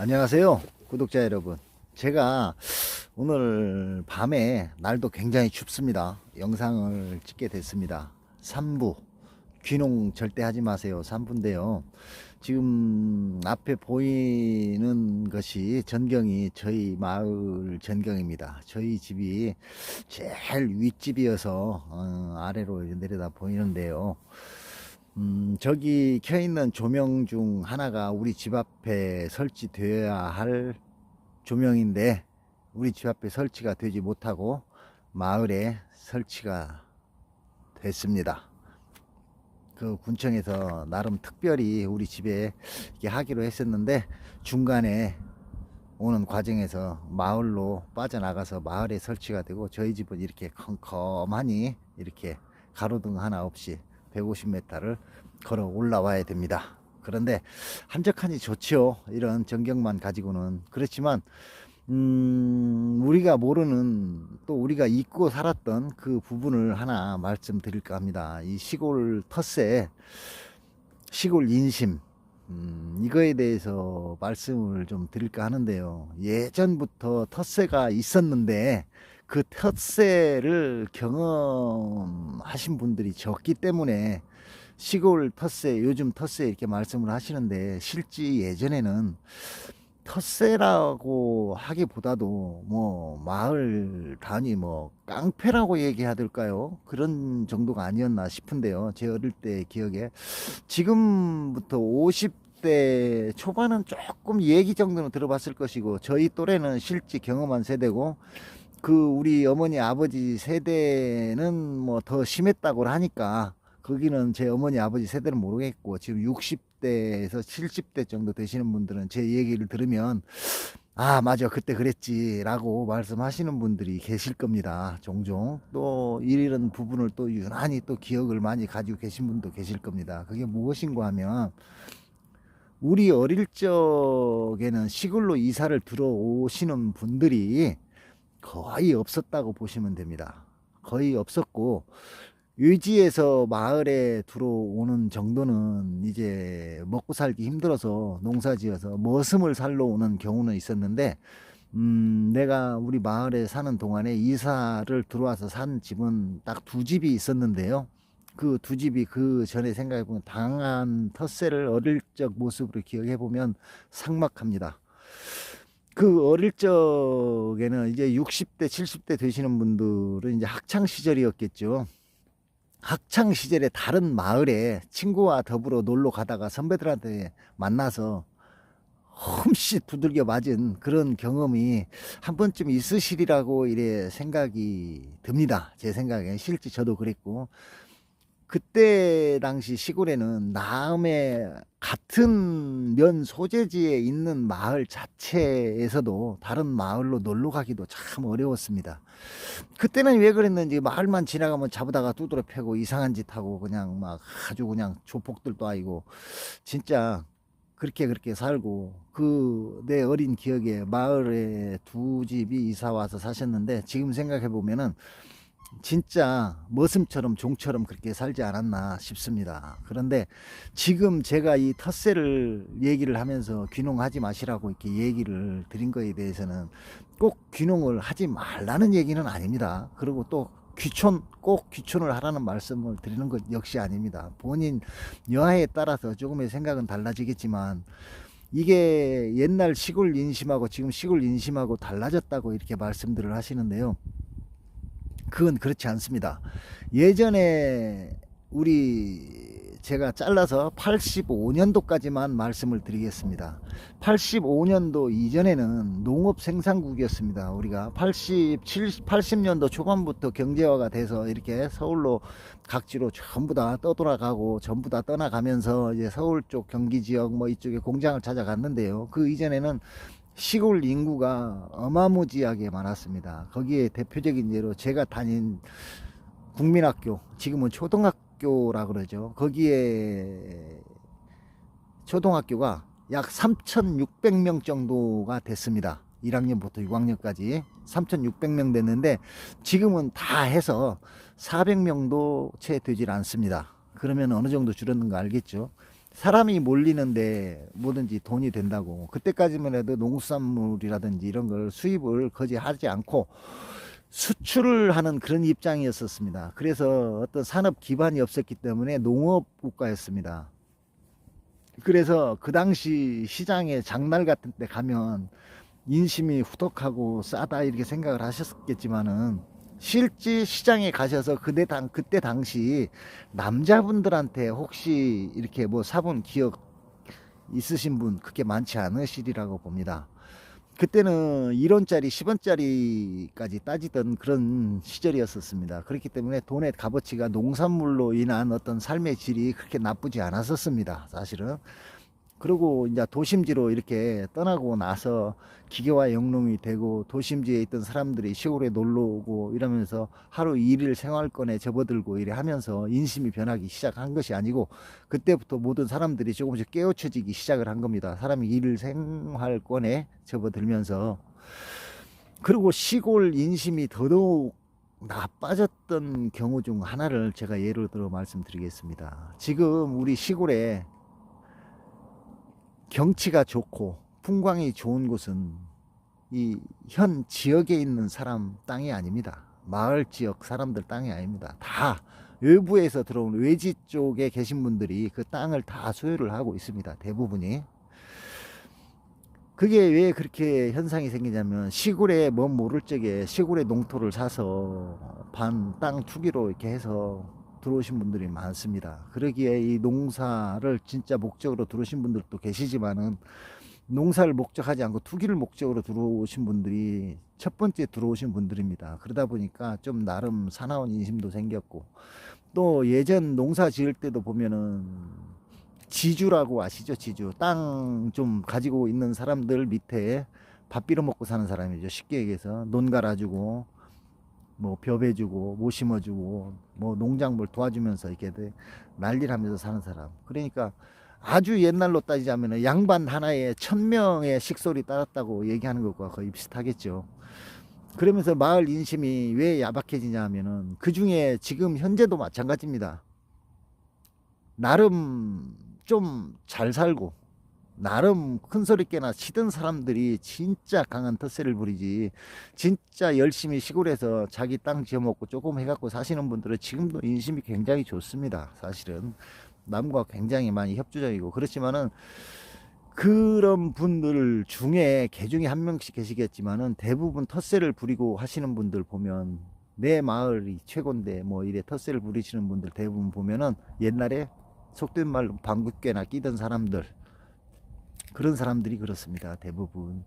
안녕하세요 구독자 여러분. 제가 오늘 밤에 날도 굉장히 춥습니다. 영상을 찍게 됐습니다. 3부. 귀농 절대 하지 마세요. 3부인데요. 지금 앞에 보이는 것이 전경이 저희 마을 전경입니다. 저희 집이 제일 윗집이어서 어, 아래로 내려다 보이는데요 음, 저기 켜 있는 조명 중 하나가 우리 집 앞에 설치되어야 할 조명인데 우리 집 앞에 설치가 되지 못하고 마을에 설치가 됐습니다. 그 군청에서 나름 특별히 우리 집에 이렇게 하기로 했었는데 중간에 오는 과정에서 마을로 빠져나가서 마을에 설치가 되고 저희 집은 이렇게 컴컴하니 이렇게 가로등 하나 없이 150m를 걸어 올라와야 됩니다. 그런데 한적하니 좋지요. 이런 전경만 가지고는 그렇지만 음, 우리가 모르는 또 우리가 잊고 살았던 그 부분을 하나 말씀드릴까 합니다. 이 시골 텃세, 시골 인심, 음, 이거에 대해서 말씀을 좀 드릴까 하는데요. 예전부터 텃세가 있었는데 그 텃세를 경험하신 분들이 적기 때문에 시골 텃세, 요즘 텃세 이렇게 말씀을 하시는데 실제 예전에는 텃세라고 하기보다도 뭐 마을 단위 뭐 깡패라고 얘기해야 될까요? 그런 정도가 아니었나 싶은데요. 제 어릴 때 기억에 지금부터 50대 초반은 조금 얘기 정도는 들어봤을 것이고 저희 또래는 실제 경험한 세대고 그 우리 어머니 아버지 세대는 뭐 더 심했다고 하니까 거기는 제 어머니 아버지 세대는 모르겠고 지금 60대에서 70대 정도 되시는 분들은 제 얘기를 들으면 아 맞아. 그때 그랬지라고 말씀하시는 분들이 계실 겁니다. 종종. 또 이런 부분을 또 유난히 또 기억을 많이 가지고 계신 분도 계실 겁니다. 그게 무엇인가 하면 우리 어릴 적에는 시골로 이사를 들어오시는 분들이 거의 없었다고 보시면 됩니다 거의 없었고 유지에서 마을에 들어오는 정도는 이제 먹고 살기 힘들어서 농사지어서 머슴을 살러 오는 경우는 있었는데 음, 내가 우리 마을에 사는 동안에 이사를 들어와서 산 집은 딱 두 집이 있었는데요. 그 두 집이 그 전에 생각해 보면 당한 텃세를 어릴 적 모습으로 기억해 보면 삭막합니다. 그 어릴 적에는 이제 60대, 70대 되시는 분들은 이제 학창 시절이었겠죠. 학창 시절에 다른 마을에 친구와 더불어 놀러 가다가 선배들한테 만나서 험씨 두들겨 맞은 그런 경험이 한 번쯤 있으시리라고 이래 생각이 듭니다. 제 생각에 실제 저도 그랬고 그때 당시 시골에는 남의 같은 면 소재지에 있는 마을 자체에서도 다른 마을로 놀러 가기도 참 어려웠습니다. 그때는 왜 그랬는지 마을만 지나가면 잡아다가 두드려 패고 이상한 짓 하고 그냥 막 아주 그냥 조폭들도 아니고 진짜 그렇게 그렇게 살고 그 내 어린 기억에 마을에 두 집이 이사 와서 사셨는데 지금 생각해 보면은 진짜 머슴처럼 종처럼 그렇게 살지 않았나 싶습니다. 그런데 지금 제가 이 텃세를 얘기를 하면서 귀농하지 마시라고 이렇게 얘기를 드린 거에 대해서는 꼭 귀농을 하지 말라는 얘기는 아닙니다. 그리고 또 귀촌 꼭 귀촌을 하라는 말씀을 드리는 것 역시 아닙니다. 본인 여하에 따라서 조금의 생각은 달라지겠지만 이게 옛날 시골 인심하고 지금 시골 인심하고 달라졌다고 이렇게 말씀들을 하시는데요. 그건 그렇지 않습니다. 예전에 우리 제가 잘라서 85년도까지만 말씀을 드리겠습니다. 85년도 이전에는 농업 생산국이었습니다. 우리가 87, 80년도 초반부터 경제화가 돼서 이렇게 서울로 각지로 전부 다 떠돌아가고 전부 다 떠나가면서 이제 서울 쪽 경기 지역 뭐 이쪽에 공장을 찾아갔는데요. 그 이전에는 시골 인구가 어마무지하게 많았습니다. 거기에 대표적인 예로 제가 다닌 국민학교, 지금은 초등학교라 그러죠. 거기에 초등학교가 약 3,600명 정도가 됐습니다. 1학년부터 6학년까지 3,600명 됐는데 지금은 다 해서 400명도 채 되질 않습니다. 그러면 어느 정도 줄었는 거 알겠죠? 사람이 몰리는데 뭐든지 돈이 된다고 그때까지만 해도 농수산물이라든지 이런 걸 수입을 거의 하지 않고 수출을 하는 그런 입장이었었습니다. 그래서 어떤 산업 기반이 없었기 때문에 농업 국가였습니다. 그래서 그 당시 시장에 장날 같은 데 가면 인심이 후덕하고 싸다 이렇게 생각을 하셨겠지만은 실제 시장에 가셔서 그때 당 그때 당시 남자분들한테 혹시 이렇게 뭐 사본 기억 있으신 분 그렇게 많지 않으시리라고 봅니다. 그때는 1원짜리, 10원짜리까지 따지던 그런 시절이었었습니다. 그렇기 때문에 돈의 값어치가 농산물로 인한 어떤 삶의 질이 그렇게 나쁘지 않았었습니다. 사실은. 그리고 이제 도심지로 이렇게 떠나고 나서 기계화 영농이 되고 도심지에 있던 사람들이 시골에 놀러 오고 이러면서 하루 일일 생활권에 접어들고 이래 하면서 인심이 변하기 시작한 것이 아니고 그때부터 모든 사람들이 조금씩 깨우쳐지기 시작을 한 겁니다. 사람이 일일 생활권에 접어들면서 그리고 시골 인심이 더더욱 나빠졌던 경우 중 하나를 제가 예를 들어 말씀드리겠습니다. 지금 우리 시골에 경치가 좋고 풍광이 좋은 곳은 이 현 지역에 있는 사람 땅이 아닙니다. 마을 지역 사람들 땅이 아닙니다. 다 외부에서 들어온 외지 쪽에 계신 분들이 그 땅을 다 소유를 하고 있습니다. 대부분이. 그게 왜 그렇게 현상이 생기냐면 시골에 뭔 모를 적에 시골에 농토를 사서 반 땅 투기로 이렇게 해서 들어오신 분들이 많습니다. 그러기에 이 농사를 진짜 목적으로 들어오신 분들도 계시지만은 농사를 목적하지 않고 투기를 목적으로 들어오신 분들이 첫 번째 들어오신 분들입니다. 그러다 보니까 좀 나름 사나운 인심도 생겼고 또 예전 농사 지을 때도 보면은 지주라고 아시죠? 지주. 땅 좀 가지고 있는 사람들 밑에 밥 빌어 먹고 사는 사람이죠. 쉽게 얘기해서 논 갈아주고 뭐 벼베주고 모 심어주고 뭐 농작물 도와주면서 이렇게 난리를 하면서 사는 사람. 그러니까 아주 옛날로 따지자면 양반 하나에 천 명의 식솔이 따랐다고 얘기하는 것과 거의 비슷하겠죠. 그러면서 마을 인심이 왜 야박해지냐 하면은 그 중에 지금 현재도 마찬가지입니다. 나름 좀 잘 살고 나름 큰 소리 깨나 치던 사람들이 진짜 강한 텃세를 부리지 진짜 열심히 시골에서 자기 땅 지어먹고 조금 해갖고 사시는 분들은 지금도 인심이 굉장히 좋습니다 사실은. 남과 굉장히 많이 협조적이고. 그렇지만은 그런 분들 중에 개중에 한 명씩 계시겠지만은 대부분 텃세를 부리고 하시는 분들 보면 내 마을이 최고인데 뭐 이래 텃세를 부리시는 분들 대부분 보면은 옛날에 속된 말로 방귀깨나 끼던 사람들 그런 사람들이 그렇습니다. 대부분.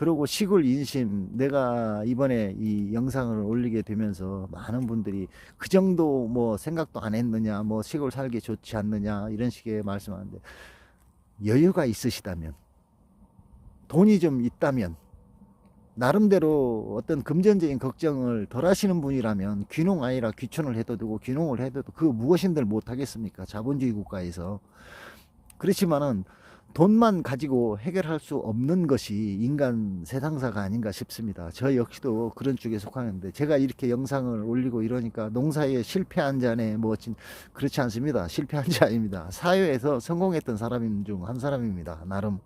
그리고 시골 인심 내가 이번에 이 영상을 올리게 되면서 많은 분들이 그 정도 뭐 생각도 안 했느냐 뭐 시골 살기 좋지 않느냐 이런 식의 말씀하는데 여유가 있으시다면 돈이 좀 있다면 나름대로 어떤 금전적인 걱정을 덜 하시는 분이라면 귀농 아니라 귀촌을 해도 되고 귀농을 해도 그 무엇인들 못 하겠습니까 자본주의 국가에서 그렇지만은 돈만 가지고 해결할 수 없는 것이 인간 세상사가 아닌가 싶습니다. 저 역시도 그런 쪽에 속하는데 제가 이렇게 영상을 올리고 이러니까 농사에 실패한 자네 뭐 그렇지 않습니다. 실패한 자 아닙니다. 사회에서 성공했던 사람 중 한 사람입니다. 나름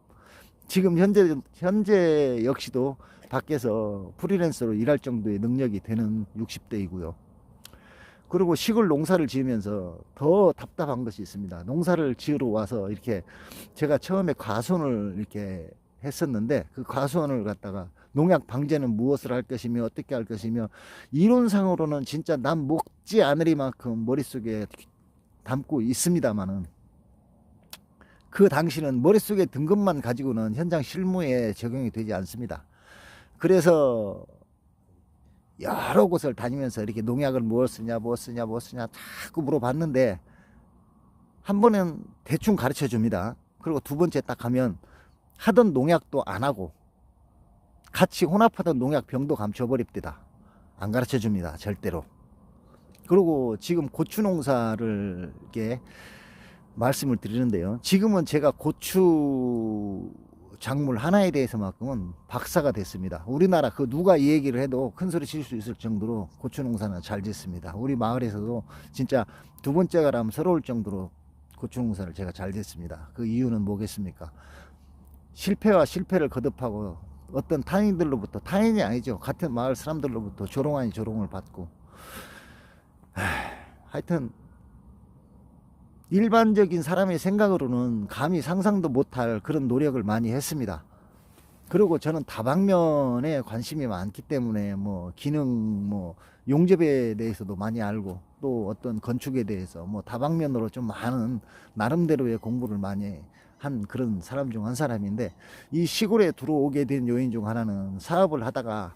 지금 현재 현재 역시도 밖에서 프리랜서로 일할 정도의 능력이 되는 60대이고요. 그리고 시골 농사를 지으면서 더 답답한 것이 있습니다. 농사를 지으러 와서 이렇게 제가 처음에 과수원을 이렇게 했었는데 그 과수원을 갖다가 농약 방제는 무엇을 할 것이며 어떻게 할 것이며 이론상으로는 진짜 남 먹지 않으리만큼 머릿속에 담고 있습니다만은 그 당시는 머릿속에 든 것만 가지고는 현장 실무에 적용이 되지 않습니다. 그래서 여러 곳을 다니면서 이렇게 농약을 무엇 쓰냐, 무엇 쓰냐, 무엇 쓰냐 자꾸 물어봤는데 한 번은 대충 가르쳐 줍니다. 그리고 두 번째 딱 가면 하던 농약도 안 하고 같이 혼합하던 농약 병도 감춰버립니다. 안 가르쳐 줍니다. 절대로. 그리고 지금 고추 농사를 이렇게 말씀을 드리는데요. 지금은 제가 고추 작물 하나에 대해서만큼은 박사가 됐습니다. 우리나라 그 누가 이 얘기를 해도 큰 소리 칠 수 있을 정도로 고추 농사는 잘 짓습니다. 우리 마을에서도 진짜 두 번째가라면 서러울 정도로 고추 농사를 제가 잘 됐습니다. 그 이유는 뭐겠습니까? 실패와 실패를 거듭하고 어떤 타인들로부터 타인이 아니죠. 같은 마을 사람들로부터 조롱 아닌 조롱을 받고 하, 하여튼 일반적인 사람의 생각으로는 감히 상상도 못할 그런 노력을 많이 했습니다. 그리고 저는 다방면에 관심이 많기 때문에 뭐 기능 뭐 용접에 대해서도 많이 알고 또 어떤 건축에 대해서 뭐 다방면으로 좀 많은 나름대로의 공부를 많이 한 그런 사람 중 한 사람인데 이 시골에 들어오게 된 요인 중 하나는 사업을 하다가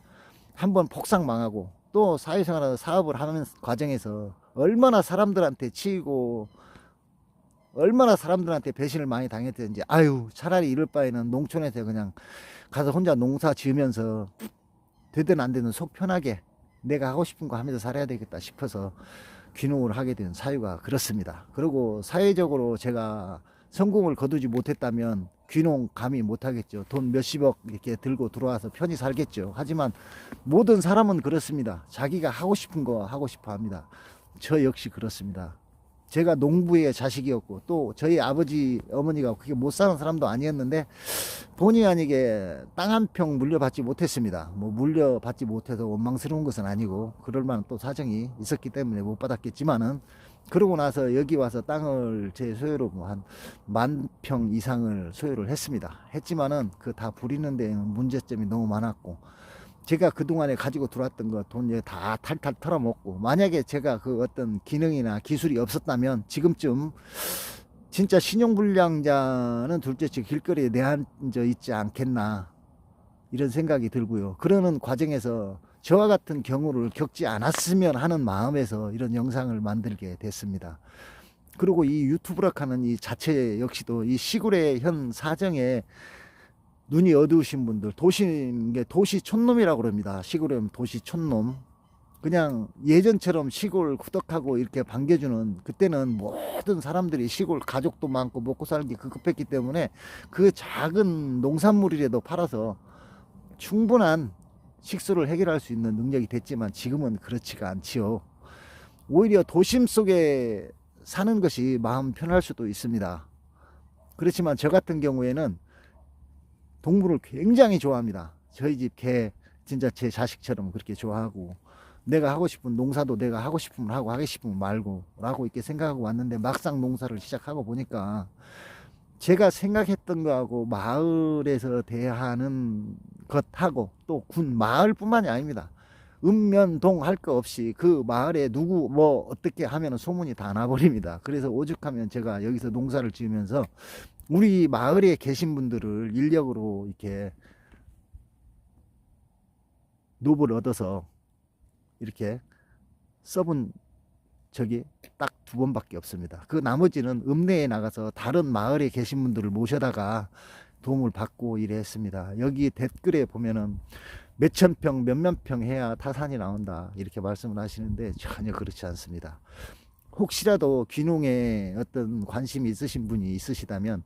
한번 폭삭 망하고 또 사회생활 사업을 하는 과정에서 얼마나 사람들한테 치이고 얼마나 사람들한테 배신을 많이 당했는지 아유 차라리 이럴 바에는 농촌에서 그냥 가서 혼자 농사 지으면서 되든 안 되든 속 편하게 내가 하고 싶은 거 하면서 살아야 되겠다 싶어서 귀농을 하게 된 사유가 그렇습니다. 그리고 사회적으로 제가 성공을 거두지 못했다면 귀농 감히 못하겠죠. 돈 몇십억 이렇게 들고 들어와서 편히 살겠죠. 하지만 모든 사람은 그렇습니다. 자기가 하고 싶은 거 하고 싶어 합니다. 저 역시 그렇습니다. 제가 농부의 자식이었고 또 저희 아버지 어머니가 그게 못 사는 사람도 아니었는데 본의 아니게 땅 한 평 물려받지 못했습니다. 뭐 물려받지 못해서 원망스러운 것은 아니고 그럴 만한 또 사정이 있었기 때문에 못 받았겠지만은 그러고 나서 여기 와서 땅을 제 소유로 뭐 한 만 평 이상을 소유를 했습니다. 했지만은 그 다 부리는 데는 문제점이 너무 많았고 제가 그동안에 가지고 들어왔던 거돈다 탈탈 털어먹고 만약에 제가 그 어떤 기능이나 기술이 없었다면 지금쯤 진짜 신용불량자는 둘째 치 길거리에 내앉아 있지 않겠나 이런 생각이 들고요. 그러는 과정에서 저와 같은 경우를 겪지 않았으면 하는 마음에서 이런 영상을 만들게 됐습니다. 그리고 이 유튜브락 하는 이 자체 역시도 이 시골의 현 사정에 눈이 어두우신 분들 도시 게 도시 촌놈이라고 그럽니다. 시골에 오면 도시 촌놈. 그냥 예전처럼 시골 구덕하고 이렇게 반겨주는 그때는 모든 사람들이 시골 가족도 많고 먹고 살기 급급했기 때문에 그 작은 농산물이라도 팔아서 충분한 식수를 해결할 수 있는 능력이 됐지만 지금은 그렇지가 않지요. 오히려 도심 속에 사는 것이 마음 편할 수도 있습니다. 그렇지만 저 같은 경우에는 동물을 굉장히 좋아합니다. 저희 집 개 진짜 제 자식처럼 그렇게 좋아하고 내가 하고 싶은 농사도 내가 하고 싶으면 하고 하기 싶으면 말고 라고 이렇게 생각하고 왔는데 막상 농사를 시작하고 보니까 제가 생각했던 거하고 마을에서 대하는 것하고 또 군 마을뿐만이 아닙니다. 읍면동 할 거 없이 그 마을에 누구 뭐 어떻게 하면 소문이 다 나버립니다. 그래서 오죽하면 제가 여기서 농사를 지으면서 우리 마을에 계신 분들을 인력으로 이렇게 노브를 얻어서 이렇게 써본 적이 딱 두 번밖에 없습니다. 그 나머지는 읍내에 나가서 다른 마을에 계신 분들을 모셔다가 도움을 받고 일했습니다. 여기 댓글에 보면은 몇천 평, 몇몇 평 해야 타산이 나온다. 이렇게 말씀을 하시는데 전혀 그렇지 않습니다. 혹시라도 귀농에 어떤 관심이 있으신 분이 있으시다면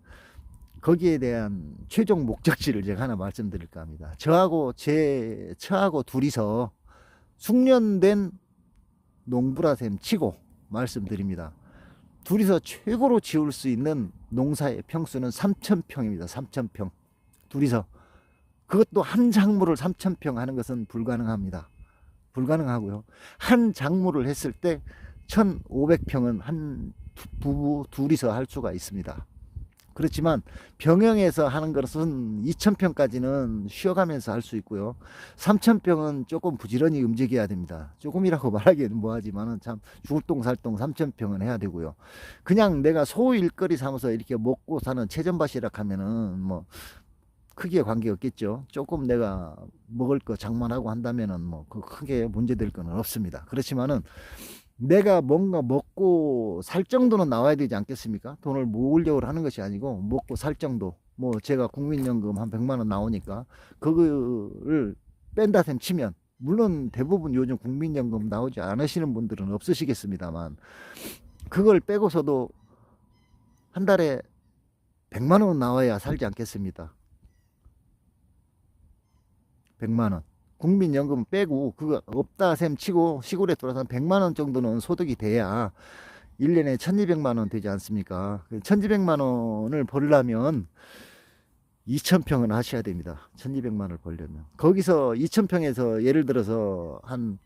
거기에 대한 최종 목적지를 제가 하나 말씀드릴까 합니다. 저하고 제 처하고 둘이서 숙련된 농부라셈 치고 말씀드립니다. 둘이서 최고로 지을 수 있는 농사의 평수는 3,000평입니다. 3,000평. 둘이서. 그것도 한 작물을 3,000평 하는 것은 불가능합니다. 불가능하고요. 한 작물을 했을 때 1,500평은 한 부부 둘이서 할 수가 있습니다. 그렇지만 병영에서 하는 것은 2,000평까지는 쉬어가면서 할 수 있고요. 3,000평은 조금 부지런히 움직여야 됩니다. 조금이라고 말하기는 뭐하지만은 참 죽을똥살똥 3,000평은 해야 되고요. 그냥 내가 소 일거리 삼아서 이렇게 먹고 사는 체전밭이라 하면은 뭐 크기에 관계 없겠죠. 조금 내가 먹을 거 장만하고 한다면은 뭐그 크게 문제될 거는 없습니다. 그렇지만은 내가 뭔가 먹고 살 정도는 나와야 되지 않겠습니까? 돈을 모으려고 하는 것이 아니고 먹고 살 정도. 뭐 제가 국민연금 한 100만 원 나오니까 그거를 뺀다 셈 치면 물론 대부분 요즘 국민연금 나오지 않으시는 분들은 없으시겠습니다만 그걸 빼고서도 한 달에 100만 원 나와야 살지 않겠습니까? 100만 원. 국민연금 빼고 그거 없다 셈 치고 시골에 돌아서 100만 원 정도는 소득이 돼야 1년에 1200만 원 되지 않습니까? 1200만 원을 벌려면 2000평은 하셔야 됩니다. 1200만 원을 벌려면. 거기서 2000평에서 예를 들어서 한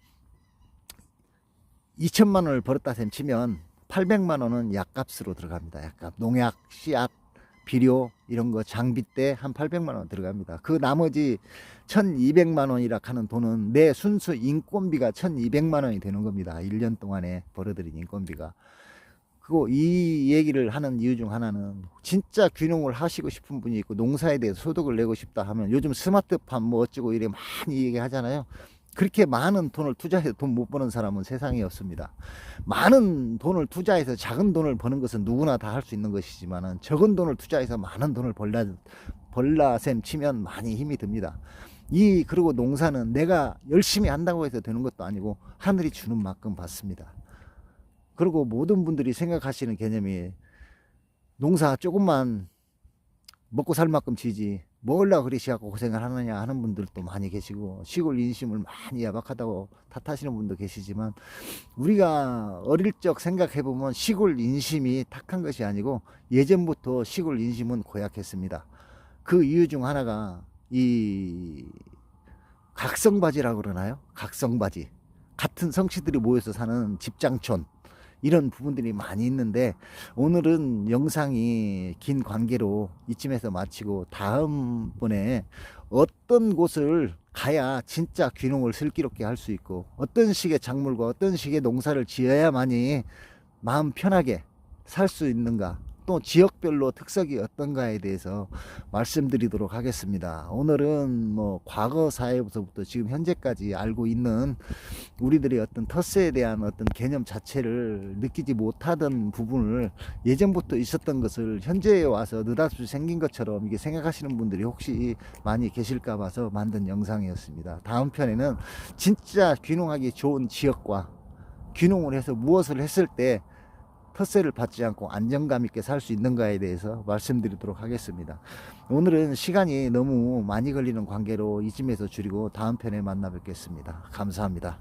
2천만 원을 벌었다 셈 치면 800만 원은 약값으로 들어갑니다. 약값. 농약, 씨앗, 비료 이런 거 장비 때한 800만 원 들어갑니다. 그 나머지 1200만 원이라 하는 돈은 내 순수 인건비가 1200만 원이 되는 겁니다. 1년 동안에 벌어들인 인건비가. 그리고 이 얘기를 하는 이유 중 하나는 진짜 귀농을 하시고 싶은 분이 있고 농사에 대해서 소득을 내고 싶다 하면 요즘 스마트팜 뭐 어쩌고 이래 많이 얘기 하잖아요. 그렇게 많은 돈을 투자해서 돈 못 버는 사람은 세상에 없습니다. 많은 돈을 투자해서 작은 돈을 버는 것은 누구나 다 할 수 있는 것이지만은 적은 돈을 투자해서 많은 돈을 벌라 벌라셈 치면 많이 힘이 듭니다. 이 그리고 농사는 내가 열심히 한다고 해서 되는 것도 아니고 하늘이 주는 만큼 받습니다. 그리고 모든 분들이 생각하시는 개념이 농사 조금만 먹고 살 만큼 지지 그리 시작하고 고생을 하느냐 하는 분들도 많이 계시고 시골 인심을 많이 야박하다고 탓하시는 분도 계시지만 우리가 어릴 적 생각해 보면 시골 인심이 탁한 것이 아니고 예전부터 시골 인심은 고약했습니다. 그 이유 중 하나가 이 각성바지라고 그러나요? 각성바지. 같은 성씨들이 모여서 사는 집장촌. 이런 부분들이 많이 있는데 오늘은 영상이 긴 관계로 이쯤에서 마치고 다음번에 어떤 곳을 가야 진짜 귀농을 슬기롭게 할 수 있고 어떤 식의 작물과 어떤 식의 농사를 지어야만이 마음 편하게 살 수 있는가 또 지역별로 특색이 어떤가에 대해서 말씀드리도록 하겠습니다. 오늘은 뭐 과거 사회부터 지금 현재까지 알고 있는 우리들의 어떤 터스에 대한 어떤 개념 자체를 느끼지 못하던 부분을 예전부터 있었던 것을 현재에 와서 느닷없이 생긴 것처럼 이게 생각하시는 분들이 혹시 많이 계실까 봐서 만든 영상이었습니다. 다음 편에는 진짜 귀농하기 좋은 지역과 귀농을 해서 무엇을 했을 때 텃세를 받지 않고 안정감 있게 살 수 있는가에 대해서 말씀드리도록 하겠습니다. 오늘은 시간이 너무 많이 걸리는 관계로 이쯤에서 줄이고 다음 편에 만나 뵙겠습니다. 감사합니다.